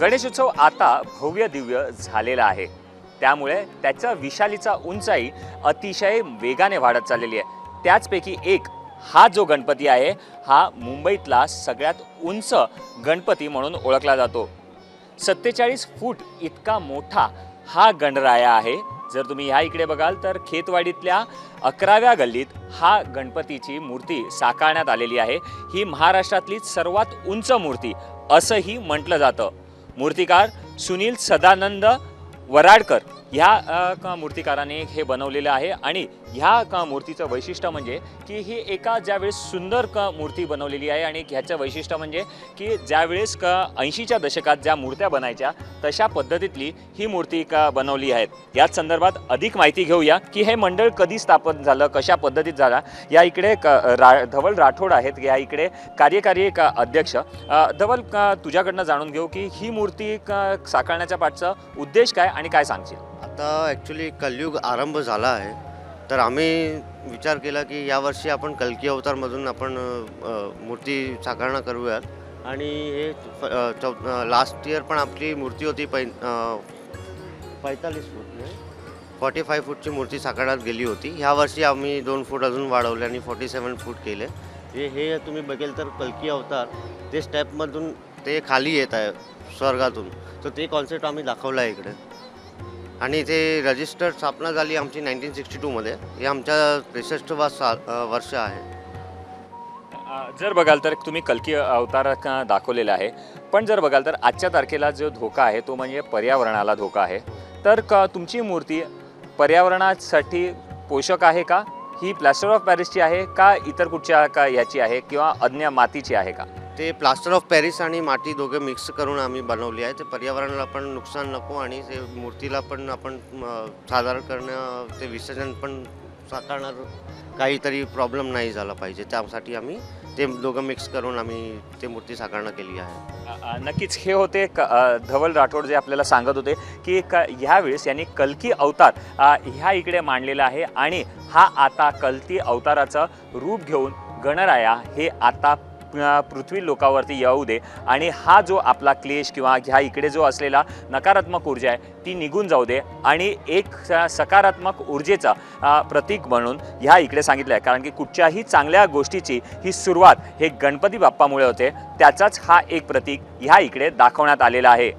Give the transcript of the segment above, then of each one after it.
गणेशोत्सव आता भव्य दिव्य झालेला आहे. त्यामुळे त्याचा विशालीचा उंचाई अतिशय वेगाने वाढत चाललेली आहे. त्याचपैकी एक हा जो गणपती आहे हा मुंबईतला सगळ्यात उंच गणपती म्हणून ओळखला जातो. सत्तेचाळीस फूट इतका मोठा हा गणराया आहे. जर तुम्ही ह्या इकडे बघाल तर खेतवाडीतल्या अकराव्या गल्लीत हा गणपतीची मूर्ती साकारण्यात आलेली आहे. ही महाराष्ट्रातली सर्वात उंच मूर्ती असंही म्हटलं जातं. मूर्तिकार सुनील सदानंद वराडकर. ह्या क- मूर्तिकाराने हे बनवलेलं आहे आणि ह्या का मूर्तीचं वैशिष्ट्य म्हणजे की ही एका ज्यावेळेस सुंदर क मूर्ती बनवलेली आहे आणि ह्याचं वैशिष्ट्य म्हणजे की ज्यावेळेस क ऐंशीच्या दशकात ज्या मूर्त्या बनायच्या तशा पद्धतीतली ही मूर्ती का बनवली आहेत. याच संदर्भात अधिक माहिती घेऊया की हे मंडळ कधी स्थापन झालं कशा पद्धतीत झाला. या इकडे क रा धवल राठोड आहेत या इकडे कार्यकारी एक अध्यक्ष. धवल का तुझ्याकडनं जाणून घेऊ की ही मूर्ती का साकारण्याच्या पाठचा उद्देश काय आणि काय सांगशील? आता ॲक्च्युली कलयुग आरंभ झाला आहे. तर आम्ही विचार केला की यावर्षी आपण कल्की अवतारमधून आपण अ, मूर्ती साकारणा करूयात. आणि हे फ- चौ लास्ट इयर पण आपली मूर्ती होती पै पैतालीस फूट फॉर्टी फाय फूटची मूर्ती साकारण्यात गेली ह्या ह्यावर्षी आम्ही दोन फूट अजून वाढवले आणि फॉर्टी सेवन फूट केले. हे हे तुम्ही बघेल तर कल्की अवतार ते स्टेपमधून ते खाली येत आहे स्वर्गातून. तर ते कॉन्सेप्ट आम्ही दाखवला आहे इकडे. आणि ते रजिस्टर स्थापना झाली आमची नाईन्टीन सिक्स्टी टूमध्ये हे आमच्या त्रेसष्ट वा वर्ष आहे. जर बघाल तर तुम्ही कल्की अवतार दाखवलेला आहे. पण जर बघाल तर आजच्या तारखेला जो धोका आहे तो म्हणजे पर्यावरणाला धोका आहे. तर क तुमची मूर्ती पर्यावरणासाठी पोषक आहे का? ही प्लॅस्टर ऑफ पॅरिसची आहे का इतर कुठच्या का याची आहे किंवा अन्य मातीची आहे का? ते प्लास्टर ऑफ पॅरिस आणि माती दोघे मिक्स करून आम्ही बनवली आहे. ते पर्यावरणाला पण नुकसान नको आणि ते मूर्तीला पण आपण साधारण करणं ते विसर्जन पण साकारणार काहीतरी प्रॉब्लेम नाही झाला पाहिजे. त्यासाठी आम्ही ते दोघं मिक्स करून आम्ही ते मूर्ती साकारणं केली आहे. नक्कीच हे होते क धवल राठोड जे आपल्याला सांगत होते की क ह्यावेळेस यांनी कलकी अवतार ह्या इकडे मांडलेला आहे आणि हा आता कल्की अवताराचं रूप घेऊन गणराया हे आता पृथ्वी लोकावरती येऊ दे. आणि हा जो आपला क्लेश किंवा ह्या इकडे जो असलेला नकारात्मक ऊर्जा आहे ती निघून जाऊ दे. आणि एक स- सकारात्मक ऊर्जेचा प्रतीक म्हणून ह्या इकडे सांगितलं आहे. कारण की कुठच्याही चांगल्या गोष्टीची ही सुरुवात हे गणपती बाप्पामुळे होते. त्याचाच हा एक प्रतीक ह्या इकडे दाखवण्यात आलेला आहे.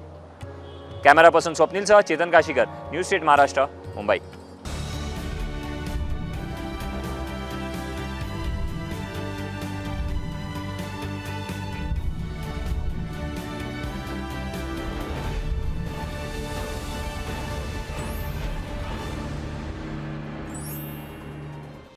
कॅमेरापासून स्वप्नीलसह चेतन काशीकर न्यूज स्टेट महाराष्ट्र मुंबई.